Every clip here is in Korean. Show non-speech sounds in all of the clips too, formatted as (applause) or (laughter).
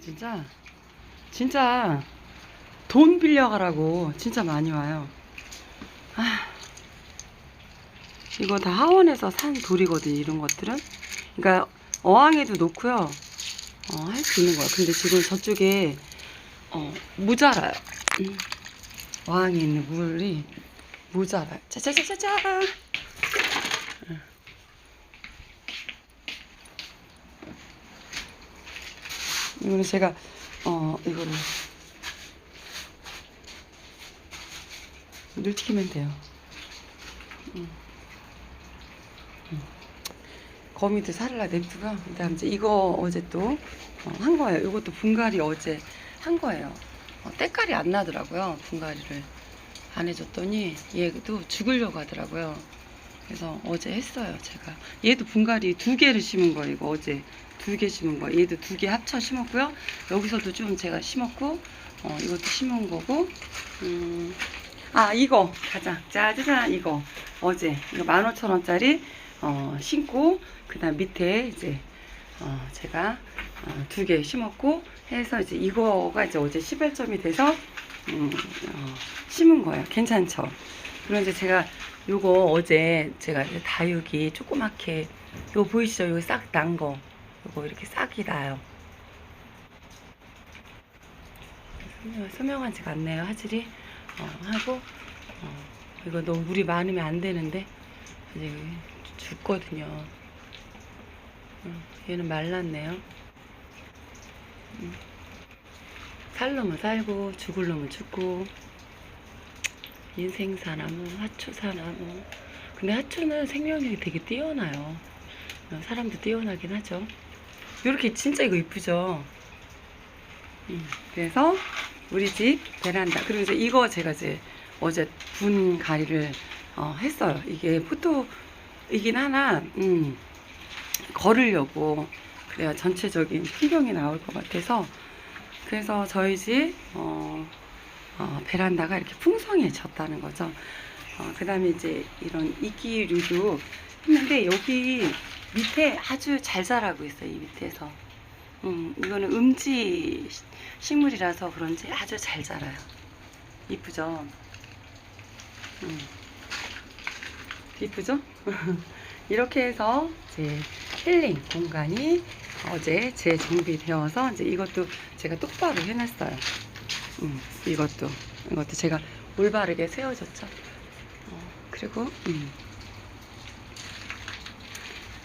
진짜 진짜 돈 빌려가라고 진짜 많이 와요. 아, 이거 다 하원에서 산 돌이거든 이런 것들은. 그러니까 어항에도 놓고요. 어, 할 수 있는 거야. 근데 지금 저쪽에 어, 모자라요. 음. 어항에 있는 물이 모자라요. 짜자자자자. 이거는 제가 어 이거를 물 튀기면 돼요. 거미도 살라 냅두고 그다음 이제 이거 어제 또 한 거예요. 이것도 분갈이 어제 한 거예요. 어, 때깔이 안 나더라고요. 분갈이를 안 해줬더니 얘도 죽으려고 하더라고요. 그래서 어제 했어요. 제가 얘도 분갈이 두 개를 심은 거예요. 이거 어제 두 개 심은 거. 얘도 두 개 합쳐 심었고요. 여기서도 좀 제가 심었고 어, 이것도 심은 거고. 음, 아 이거 가자. 짜자잔 이거 어제 이거 15,000원짜리 어, 심고 그 다음 밑에 이제 어, 제가 어, 두 개 심었고 해서 이제 이거가 이제 어제 11점이 돼서 음, 어, 심은 거예요. 괜찮죠? 그리고 이제 제가 요거 어제 제가 다육이 조그맣게 요거 보이시죠? 요거 싹 난 거. 요거 이렇게 싹이 나요. 소명- 소명하지가 않네요. 화질이. 어, 하고 어, 이거 너무 물이 많으면 안 되는데 이제 죽거든요. 음, 얘는 말랐네요. 음. 살 놈은 살고 죽을 놈은 죽고 인생사나무, 하초사나무. 근데 하초는 생명력이 되게 뛰어나요. 어, 사람도 뛰어나긴 하죠. 이렇게 진짜 이거 이쁘죠? 음, 그래서 우리 집 베란다. 그리고 이제 이거 제가 이제 어제 분 가리를 어, 했어요. 이게 포토이긴 하나, 음, 걸으려고. 그래야 전체적인 풍경이 나올 것 같아서. 그래서 저희 집, 어, 어, 베란다가 이렇게 풍성해졌다는 거죠. 어, 그 다음에 이제 이런 이끼류도 했는데 여기 밑에 아주 잘 자라고 있어요. 이 밑에서. 음, 이거는 음지 시- 식물이라서 그런지 아주 잘 자라요. 이쁘죠? 음. 이쁘죠? (laughs) 이렇게 해서 제 힐링 공간이 어제 재정비되어서 이제 이것도 제가 똑바로 해놨어요. 음, 이것도 이것도 제가 올바르게 세워줬죠. 어, 그리고 음.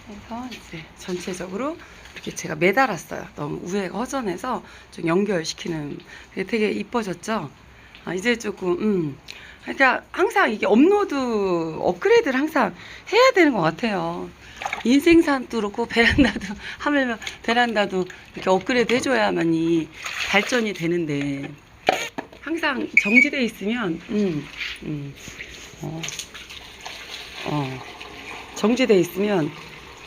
해서 이제 전체적으로 이렇게 제가 매달았어요. 너무 우회가 허전해서 좀 연결시키는 되게 이뻐졌죠. 아, 이제 조금 음. 그러니까 항상 이게 업로드 업그레이드를 항상 해야 되는 것 같아요. 인생산도 그렇고 베란다도 (laughs) 하물며 베란다도 이렇게 업그레이드 해줘야만이 발전이 되는데 항상 정지돼 있으면 음, 음, 어, 어, 정지돼 있으면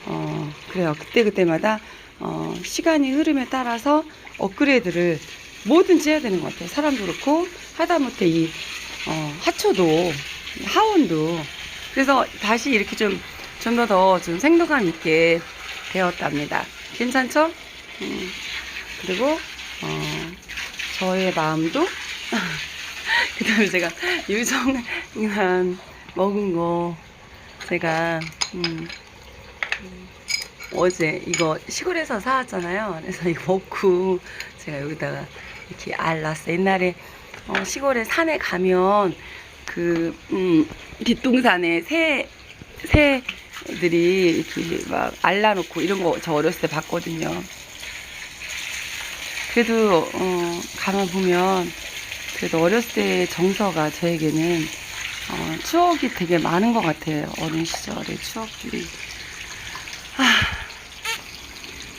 어, 그래요. 그때 그때마다 어, 시간이 흐름에 따라서 업그레이드를 뭐든지 해야 되는 것 같아요. 사람도 그렇고 하다못해 이 어, 하초도 하원도 그래서 다시 이렇게 좀 좀 더 더 좀 생동감 있게 되었답니다. 괜찮죠? 음, 그리고 어, 저의 마음도 (laughs) 그 다음에 제가 유정란 먹은 거 제가 음, 음, 어제 이거 시골에서 사왔잖아요. 그래서 이거 먹고 제가 여기다가 이렇게 알랐어요. 옛날에 어, 시골에 산에 가면 그 음, 뒷동산에 새 새들이 이렇게 막 알라놓고 이런 거 저 어렸을 때 봤거든요. 그래도 어, 가만 보면 그래도 어렸을 때의 정서가 저에게는 어, 추억이 되게 많은 것 같아요. 어린 시절의 추억들이. 아,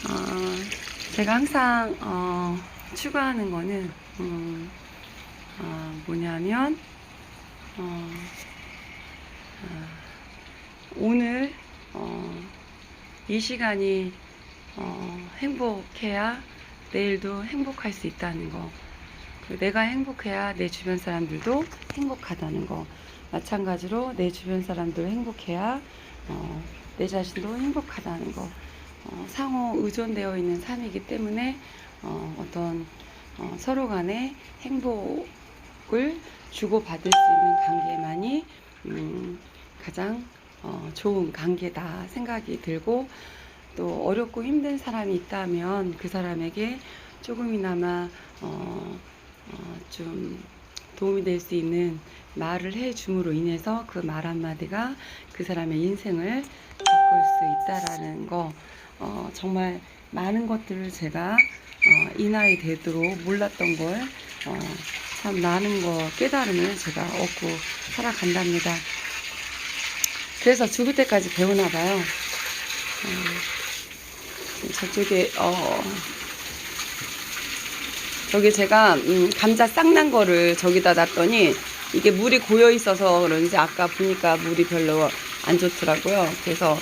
어, 제가 항상 어, 추구하는 거는 음, 어, 뭐냐면 어, 어, 오늘 어, 이 시간이 어, 행복해야 내일도 행복할 수 있다는 거. 내가 행복해야 내 주변 사람들도 행복하다는 거. 마찬가지로 내 주변 사람들 행복해야 어, 내 자신도 행복하다는 거. 어, 상호 의존되어 있는 삶이기 때문에 어, 어떤 어, 서로 간의 행복을 주고받을 수 있는 관계만이 음, 가장 어, 좋은 관계다 생각이 들고 또 어렵고 힘든 사람이 있다면 그 사람에게 조금이나마 어, 어, 좀 도움이 될 수 있는 말을 해줌으로 인해서 그 말 한마디가 그 사람의 인생을 바꿀 수 있다라는 거 어, 정말 많은 것들을 제가 어, 이 나이 되도록 몰랐던 걸 어, 참 많은 거 깨달음을 제가 얻고 살아간답니다. 그래서 죽을 때까지 배우나 봐요. 어, 저쪽에 어 저기 제가 음, 감자 싹난 거를 저기다 놨더니 이게 물이 고여 있어서 그런지 아까 보니까 물이 별로 안 좋더라고요. 그래서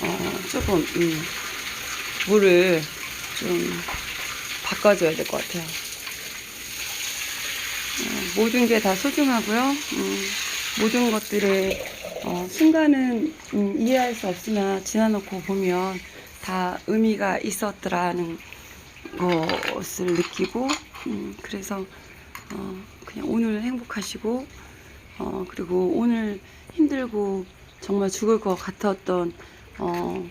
어, 조금 음, 물을 좀 바꿔줘야 될 것 같아요. 어, 모든 게 다 소중하고요. 음, 모든 것들의 어, 순간은 음, 이해할 수 없으나 지나놓고 보면 다 의미가 있었더라는 것을 느끼고 음, 그래서 어, 그냥 오늘 행복하시고 어, 그리고 오늘 힘들고 정말 죽을 것 같았던 어,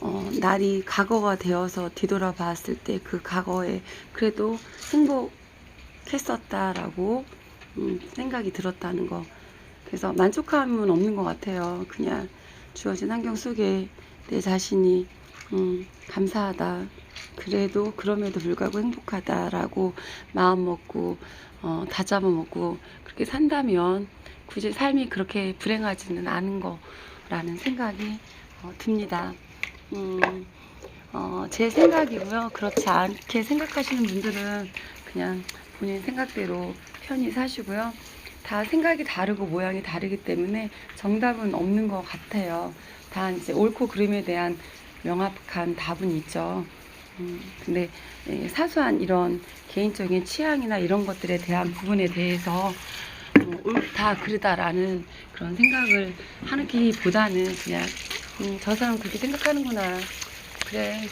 어, 날이 과거가 되어서 뒤돌아봤을 때 그 과거에 그래도 행복했었다라고 음, 생각이 들었다는 거. 그래서 만족감은 없는 것 같아요. 그냥 주어진 환경 속에 내 자신이 음, 감사하다. 그래도 그럼에도 불구하고 행복하다라고 마음 먹고 어, 다잡아 먹고 그렇게 산다면 굳이 삶이 그렇게 불행하지는 않은 거라는 생각이 어, 듭니다. 음, 어, 제 생각이고요. 그렇지 않게 생각하시는 분들은 그냥 본인 생각대로 편히 사시고요. 다 생각이 다르고 모양이 다르기 때문에 정답은 없는 것 같아요. 다 이제 옳고 그름에 대한 명확한 답은 있죠. 음, 근데 예, 사소한 이런 개인적인 취향이나 이런 것들에 대한 부분에 대해서 어, 옳다 그르다라는 그런 생각을 하기보다는 그냥 음, 저 사람 그렇게 생각하는구나. 그래